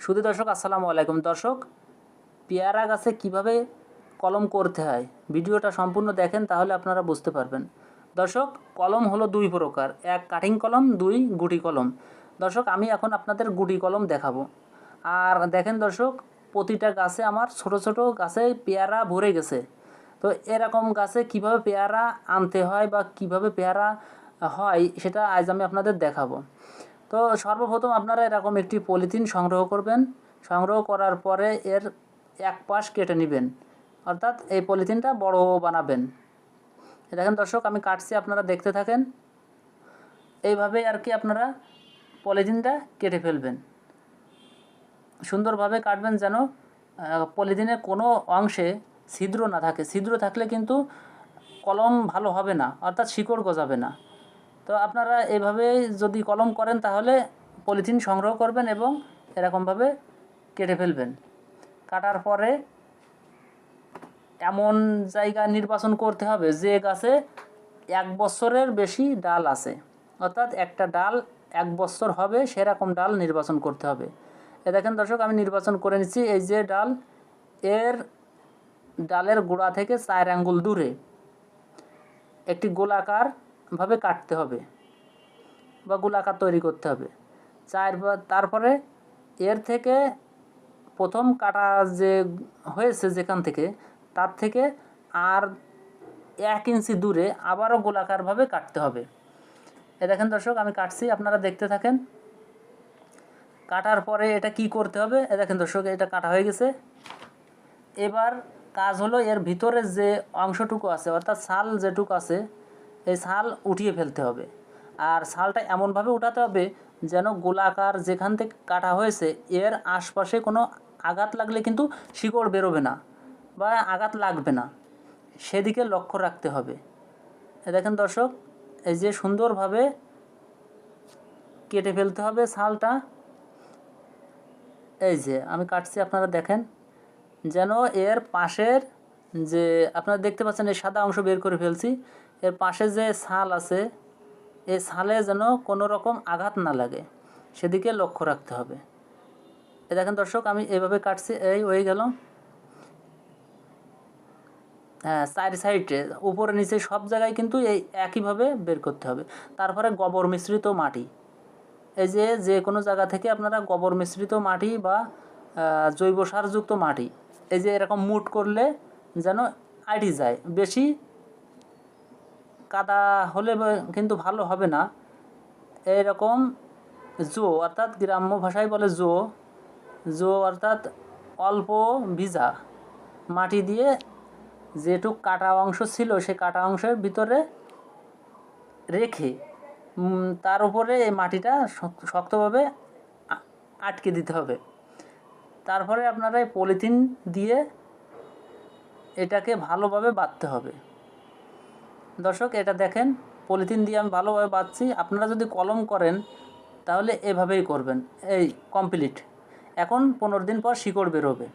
শুধু দর্শক, আসসালামু আলাইকুম। দর্শক, পেয়ারা গাছে কীভাবে কলম করতে হয়, ভিডিওটা সম্পূর্ণ দেখেন তাহলে আপনারা বুঝতে পারবেন। দর্শক, কলম হলো দুই প্রকার, এক কাটিং কলম, দুই গুটি কলম। দর্শক, আমি এখন আপনাদের গুটি কলম দেখাবো। আর দেখেন দর্শক, প্রতিটা গাছে আমার ছোট ছোট গাছে পেয়ারা ভরে গেছে। তো এরকম গাছে কীভাবে পেয়ারা আনতে হয় বা কীভাবে পেয়ারা হয়, সেটা আজ আমি আপনাদের দেখাবো। তো সর্বপ্রথম আপনারা এরকম একটি পলিথিন সংগ্রহ করবেন। সংগ্রহ করার পরে এর এক পাশ কেটে নেবেন। অর্থাৎ এই পলিথিনটা বড় বানাবেন। দেখেন দর্শক, আমি কাটছি, আপনারা দেখতে থাকেন। এইভাবে আর কি আপনারা পলিথিনটা কেটে ফেলবেন। সুন্দরভাবে কাটবেন যেন পলিথিনের কোনো অংশে ছিদ্র না থাকে। ছিদ্র থাকলে কিন্তু কলম ভালো হবে না, অর্থাৎ শিকড় গজাবে না। তো আপনারা এভাবে যদি কলম করেন তাহলে পলিথিন সংগ্রহ করবেন এবং এরকমভাবে কেটে ফেলবেন। কাটার পরে এমন জায়গা নির্বাচন করতে হবে যে গাছে এক বছরের বেশি ডাল আছে। অর্থাৎ একটা ডাল এক বছর হবে, সেরকম ডাল নির্বাচন করতে হবে। এ দেখেন দর্শক, আমি নির্বাচন করে নিচ্ছি। এই যে ডাল, এর ডালের গোড়া থেকে চার আঙ্গুল দূরে। একটি গোলাকারভাবে কাটতে হবে বা গোলাকার তৈরি করতে হবে। চার তারপরে এর থেকে প্রথম কাটা যে হয়েছে যেখান থেকে, তার থেকে আর এক ইঞ্চি দূরে আবারও গোলাকারভাবে কাটতে হবে। এ দেখেন দর্শক, আমি কাটছি, আপনারা দেখতে থাকেন। কাটার পরে এটা কি করতে হবে? এ দেখেন দর্শক, এটা কাটা হয়ে গেছে। এবার কাজ হলো এর ভিতরে যে অংশটুকু আছে, অর্থাৎ ছাল যেটুকু আছে এই ছাল উঠিয়ে ফেলতে হবে। আর ছালটা এমনভাবে উঠাতে হবে যেন গোলাকার যেখান থেকে কাটা হয়েছে, এর আশপাশে কোনো আঘাত লাগলে কিন্তু শিকড় বেরোবে না বা আঘাত লাগবে না। সেদিকে লক্ষ্য রাখতে হবে। দেখেন দর্শক, এই যে সুন্দরভাবে কেটে ফেলতে হবে ছালটা এই যে আমি কাটছি, আপনারা দেখেন যেন এর পাশের যে, আপনারা দেখতে পাচ্ছেন এই সাদা অংশ বের করে ফেলছি। এর পাশে যে ছাল আছে, এই ছালে যেন কোনো রকম আঘাত না লাগে। সেদিকে লক্ষ্য রাখতে হবে। এ দেখেন দর্শক, আমি এভাবে কাটছি, এই হয়ে গেল। হ্যাঁ চার সাইডে, উপরে, নিচে সব জায়গায় কিন্তু এই একইভাবে বের করতে হবে। তারপরে গোবর মিশ্রিত মাটি। এই যে যে কোনো জায়গা থেকে আপনারা গোবর মিশ্রিত মাটি বা জৈব সারযুক্ত মাটি, এই যে এরকম মুট করলে যেন আইটি যায়। বেশি কাদা হলে কিন্তু ভালো হবে না। এরকম জো অর্থাৎ গ্রাম্য ভাষায় বলে জো। জো অর্থাৎ অল্প ভিজা। মাটি দিয়ে যেটুক কাটা অংশ ছিল সে কাটা অংশের ভিতরে রেখে তার উপরে এই মাটিটা শক্তভাবে আটকে দিতে হবে। তারপরে আপনারা এই পলিথিন দিয়ে এটাকে ভালোভাবে বাঁধতে হবে। দর্শক, এটা দেখেন, পলিথিন দিয়ে আমি ভালোভাবে বাঁধছি। আপনারা যদি কলম করেন, তাহলে এভাবেই করবেন। এই কমপ্লিট। এখন পনেরো দিন পর শিকড় বেরোবে।